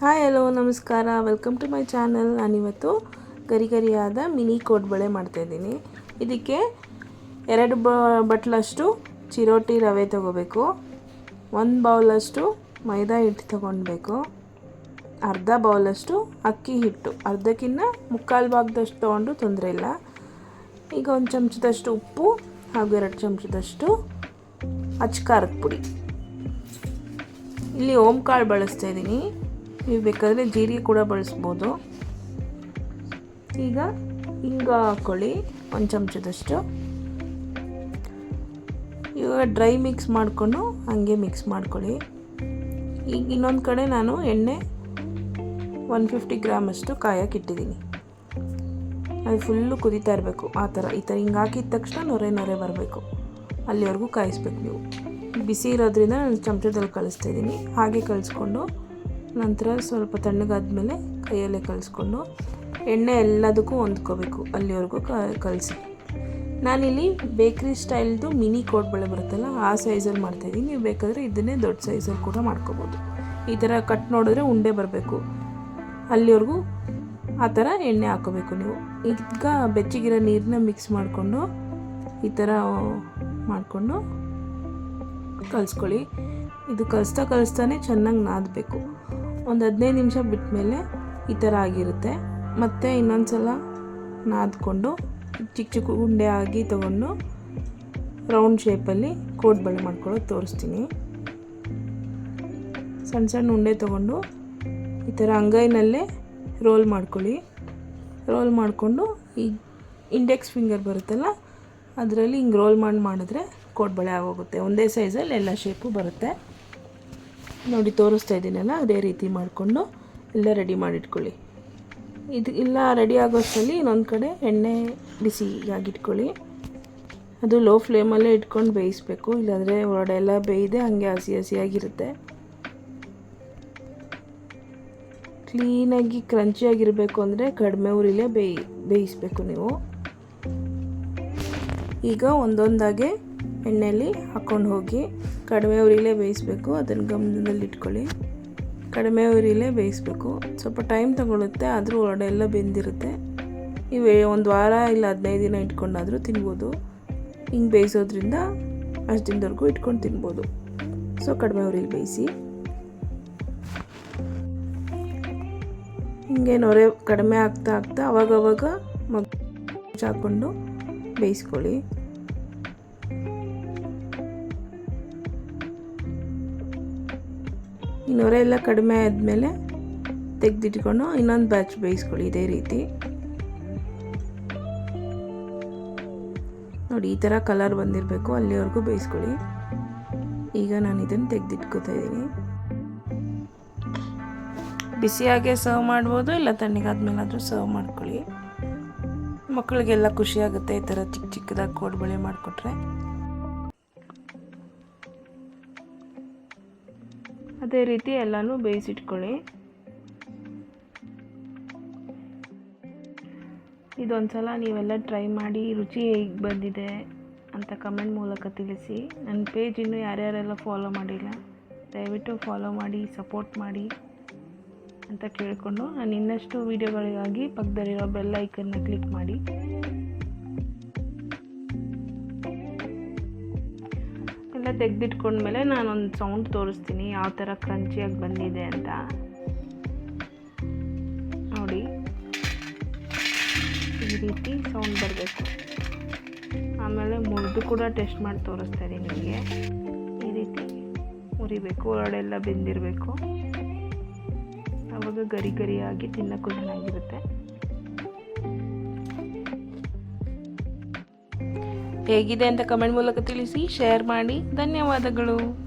Hi hello ನಮಸ್ಕಾರ. Welcome to my channel ನಾನಿವತ್ತು ಗರಿ ಗರಿಯಾದ ಮಿನಿ ಕೋಡ್ಬಳೆ ಮಾಡ್ತಾಯಿದ್ದೀನಿ ಇದಕ್ಕೆ ಎರಡು ಬ, ಬಟ್ಲಷ್ಟು ಚಿರೋಟಿ ರವೆ ತಗೋಬೇಕು. ಒಂದು ಬೌಲಷ್ಟು ಮೈದಾ ಹಿಟ್ಟು ತೊಗೊಳ್ಬೇಕು ಅರ್ಧ ಬೌಲಷ್ಟು ಅಕ್ಕಿ ಹಿಟ್ಟು. ಅರ್ಧಕ್ಕಿಂತ ಮುಕ್ಕಾಲು ಭಾಗದಷ್ಟು ತೊಗೊಂಡು ತೊಂದರೆ ಇಲ್ಲ. ಈಗ ಒಂದು ಚಮಚದಷ್ಟು ಉಪ್ಪು ಹಾಗೂ ಎರಡು ಚಮಚದಷ್ಟು ಅಚ್ಕಾರದ ಪುಡಿ. ಇಲ್ಲಿ ಓಂ ಕಾಳು ಬಳಸ್ತಾ ಇದ್ದೀನಿ. ನೀವು ಬೇಕಾದರೆ ಜೀರಿಗೆ ಕೂಡ ಬಳಸ್ಬೋದು. ಈಗ ಹಿಂಗ ಹಾಕ್ಕೊಳ್ಳಿ ಒಂದು ಚಮಚದಷ್ಟು. ಇವಾಗ ಡ್ರೈ ಮಿಕ್ಸ್ ಮಾಡಿಕೊಂಡು ಹಾಗೆ ಮಿಕ್ಸ್ ಮಾಡ್ಕೊಳ್ಳಿ. ಈಗ ಇನ್ನೊಂದು ಕಡೆ ನಾನು ಎಣ್ಣೆ ಒನ್ ಫಿಫ್ಟಿ ಗ್ರಾಮ್ ಅಷ್ಟು ಕಾಯಕ್ಕೆ ಇಟ್ಟಿದ್ದೀನಿ. ಅದು ಫುಲ್ಲು ಕುದೀತಾ ಇರಬೇಕು ಆ ಥರ. ಈ ಥರ ಹಿಂಗೆ ಹಾಕಿದ ತಕ್ಷಣ ನೊರೆ ನೊರೆ ಬರಬೇಕು. ಅಲ್ಲಿವರೆಗೂ ಕಾಯಿಸ್ಬೇಕು ನೀವು. ಬಿಸಿ ಇರೋದ್ರಿಂದ ನಾನು ಚಮಚದಲ್ಲಿ ಕಳಿಸ್ತಾ ಇದ್ದೀನಿ. ಹಾಗೆ ಕಲಿಸ್ಕೊಂಡು ನಂತರ ಸ್ವಲ್ಪ ತಣ್ಣಗಾದ್ಮೇಲೆ ಕೈಯಲ್ಲೇ ಕಲಿಸ್ಕೊಂಡು ಎಣ್ಣೆ ಎಲ್ಲದಕ್ಕೂ ಹೊಂದ್ಕೋಬೇಕು, ಅಲ್ಲಿವರೆಗೂ ಕ, ಕಲಸಿ. ನಾನಿಲ್ಲಿ ಬೇಕ್ರಿ ಸ್ಟೈಲ್ದು ಮಿನಿ ಕೋಟ್ ಬಳೆ ಬರುತ್ತಲ್ಲ, ಆ ಸೈಜಲ್ಲಿ ಮಾಡ್ತಾಯಿದ್ದೀನಿ. ನೀವು ಬೇಕಾದರೆ ಇದನ್ನೇ ದೊಡ್ಡ ಸೈಜಲ್ಲಿ ಕೂಡ ಮಾಡ್ಕೋಬೋದು. ಈ ಥರ ಕಟ್ ನೋಡಿದ್ರೆ ಉಂಡೆ ಬರಬೇಕು. ಅಲ್ಲಿವರೆಗೂ ಆ ಥರ ಎಣ್ಣೆ ಹಾಕೋಬೇಕು ನೀವು. ಈಗ ಬೆಚ್ಚಗಿರೋ ನೀರನ್ನ ಮಿಕ್ಸ್ ಮಾಡಿಕೊಂಡು ಈ ಥರ ಮಾಡಿಕೊಂಡು ಕಲಿಸ್ಕೊಳ್ಳಿ. ಇದು ಕಲಿಸ್ತಾ ಕಲಿಸ್ತಾನೆ ಚೆನ್ನಾಗಿ ನಾದಬೇಕು. ಒಂದು ಹದಿನೈದು ನಿಮಿಷ ಬಿಟ್ಟ ಮೇಲೆ ಈ ಥರ ಆಗಿರುತ್ತೆ. ಮತ್ತು ಇನ್ನೊಂದು ಸಲ ನಾದ್ಕೊಂಡು ಚಿಕ್ಕ ಚಿಕ್ಕ ಉಂಡೆ ಆಗಿ ತೊಗೊಂಡು ರೌಂಡ್ ಶೇಪಲ್ಲಿ ಕೋಡ್ಬಳೆ ಮಾಡ್ಕೊಳ್ಳೋದು ತೋರಿಸ್ತೀನಿ. ಸಣ್ಣ ಸಣ್ಣ ಉಂಡೆ ತೊಗೊಂಡು ಈ ಥರ ಅಂಗೈನಲ್ಲೇ ರೋಲ್ ಮಾಡ್ಕೊಳ್ಳಿ. ರೋಲ್ ಮಾಡಿಕೊಂಡು ಈ ಇಂಡೆಕ್ಸ್ ಫಿಂಗರ್ ಬರುತ್ತಲ್ಲ, ಅದರಲ್ಲಿ ಹಿಂಗೆ ರೋಲ್ ಮಾಡಿ ಮಾಡಿದ್ರೆ ಕೋಡ್ಬಳೆ ಆಗೋಗುತ್ತೆ. ಒಂದೇ ಸೈಜಲ್ಲಿ ಎಲ್ಲ ಶೇಪು ಬರುತ್ತೆ. ನೋಡಿ ತೋರಿಸ್ತಾ ಇದ್ದೀನಲ್ಲ, ಅದೇ ರೀತಿ ಮಾಡಿಕೊಂಡು ಎಲ್ಲ ರೆಡಿ ಮಾಡಿಟ್ಕೊಳ್ಳಿ. ಇದು ಇಲ್ಲ ರೆಡಿ ಆಗೋಷ್ಟರಲ್ಲಿ ಇನ್ನೊಂದು ಕಡೆ ಎಣ್ಣೆ ಬಿಸಿಯಾಗಿಟ್ಕೊಳ್ಳಿ ಅದು ಲೋ ಫ್ಲೇಮಲ್ಲೇ ಇಟ್ಕೊಂಡು ಬೇಯಿಸ್ಬೇಕು. ಇಲ್ಲಾಂದರೆ ಒಳಗಡೆ ಎಲ್ಲ ಬೇಯಿದೆ ಹಾಗೆ ಹಸಿ ಹಸಿಯಾಗಿರುತ್ತೆ. ಕ್ಲೀನಾಗಿ ಕ್ರಂಚಿಯಾಗಿರಬೇಕು ಅಂದರೆ ಕಡಿಮೆ ಉರಿಲೇ ಬೇಯಿ, ಬೇಯಿಸ್ಬೇಕು ನೀವು. ಈಗ ಒಂದೊಂದಾಗೆ ಎಣ್ಣೆಯಲ್ಲಿ ಹಾಕ್ಕೊಂಡು ಹೋಗಿ ಕಡಿಮೆ ಉರಿಲೇ ಬೇಯಿಸ್ಬೇಕು. ಅದನ್ನು ಗಮನದಲ್ಲಿ ಇಟ್ಕೊಳ್ಳಿ. ಕಡಿಮೆ ಉರಿಲೇ ಬೇಯಿಸ್ಬೇಕು. ಸ್ವಲ್ಪ ಟೈಮ್ ತಗೊಳುತ್ತೆ, ಆದರೂ ಒಳಗಡೆ ಎಲ್ಲ ಬೆಂದಿರುತ್ತೆ. ನೀವು ಒಂದು ವಾರ ಇಲ್ಲ ಹದಿನೈದು ದಿನ ಇಟ್ಕೊಂಡಾದರೂ ತಿನ್ಬೋದು. ಹಿಂಗೆ ಬೇಯಿಸೋದ್ರಿಂದ ಅಷ್ಟು ದಿನದವರೆಗೂ ಇಟ್ಕೊಂಡು ತಿನ್ಬೋದು. ಸೊ, ಕಡಿಮೆ ಉರಿಲಿ ಬೇಯಿಸಿ. ಹಿಂಗೆ ನೊರೆ ಕಡಿಮೆ ಆಗ್ತಾ ಆಗ್ತಾ ಅವಾಗವಾಗ ಮಗ್ ಹಾಕ್ಕೊಂಡು ಬೇಯಿಸ್ಕೊಳ್ಳಿ. ಈ ನೊರೆ ಎಲ್ಲ ಕಡಿಮೆ ಆದಮೇಲೆ ತೆಗೆದಿಟ್ಕೊಂಡು ಇನ್ನೊಂದು ಬ್ಯಾಚ್ ಬೇಯಿಸ್ಕೊಳ್ಳಿ ಇದೇ ರೀತಿ. ನೋಡಿ, ಈ ಥರ ಕಲರ್ ಬಂದಿರಬೇಕು, ಅಲ್ಲಿವರೆಗೂ ಬೇಯಿಸ್ಕೊಳ್ಳಿ. ಈಗ ನಾನು ಇದನ್ನು ತೆಗೆದಿಟ್ಕೋತಾ ಇದ್ದೀನಿ. ಬಿಸಿಯಾಗೆ ಸರ್ವ್ ಮಾಡ್ಬೋದು, ಇಲ್ಲ ತಣ್ಣಗಾದ್ಮೇಲಾದರೂ ಸರ್ವ್ ಮಾಡ್ಕೊಳ್ಳಿ. ಮಕ್ಕಳಿಗೆಲ್ಲ ಖುಷಿಯಾಗುತ್ತೆ ಈ ಥರ ಚಿಕ್ಕ ಚಿಕ್ಕದಾಗಿ ಕೋಡ್ಬಳೆ ಮಾಡಿಕೊಟ್ರೆ. ಅದೇ ರೀತಿ ಎಲ್ಲನೂ ಬೇಯಿಸಿಟ್ಕೊಳ್ಳಿ. ಇದೊಂದು ಸಲ ನೀವೆಲ್ಲ ಟ್ರೈ ಮಾಡಿ, ರುಚಿ ಹೇಗೆ ಬಂದಿದೆ ಅಂತ ಕಮೆಂಟ್ ಮೂಲಕ ತಿಳಿಸಿ. ನನ್ನ ಪೇಜ್ ಇನ್ನೂ ಯಾರ್ಯಾರೆಲ್ಲ ಫಾಲೋ ಮಾಡಿಲ್ಲ, ದಯವಿಟ್ಟು ಫಾಲೋ ಮಾಡಿ, ಸಪೋರ್ಟ್ ಮಾಡಿ ಅಂತ ಕೇಳಿಕೊಂಡು ನಾನು ಇನ್ನಷ್ಟು ವೀಡಿಯೋಗಳಿಗಾಗಿ ಪಕ್ಕದಲ್ಲಿರೋ ಬೆಲ್ ಐಕನ್ನ ಕ್ಲಿಕ್ ಮಾಡಿ. ಎಲ್ಲ ತೆಗೆದಿಟ್ಕೊಂಡ್ಮೇಲೆ ನಾನೊಂದು ಸೌಂಡ್ ತೋರಿಸ್ತೀನಿ. ಯಾವ ಥರ ಕ್ರಂಚಿಯಾಗಿ ಬಂದಿದೆ ಅಂತ. ನೋಡಿ. ಈ ರೀತಿ ಸೌಂಡ್ ಬರಬೇಕು. ಆಮೇಲೆ ಮುರಿದು ಕೂಡ ಟೆಸ್ಟ್ ಮಾಡಿ ತೋರಿಸ್ತಾ ಇದ್ದೀನಿ ನಿಮಗೆ. ಈ ರೀತಿ ಮುರಿಬೇಕು. ಒಳಗಡೆ ಎಲ್ಲ ಬೆಂದಿರಬೇಕು. ಆವಾಗ ಗರಿ ಗರಿಯಾಗಿ ತಿನ್ನೋಕ್ಕೂ ಚೆನ್ನಾಗಿರುತ್ತೆ. ಹೇಗಿದೆ ಅಂತ ಕಮೆಂಟ್ ಮೂಲಕ ತಿಳಿಸಿ ಶೇರ್ ಮಾಡಿ. ಧನ್ಯವಾದಗಳು.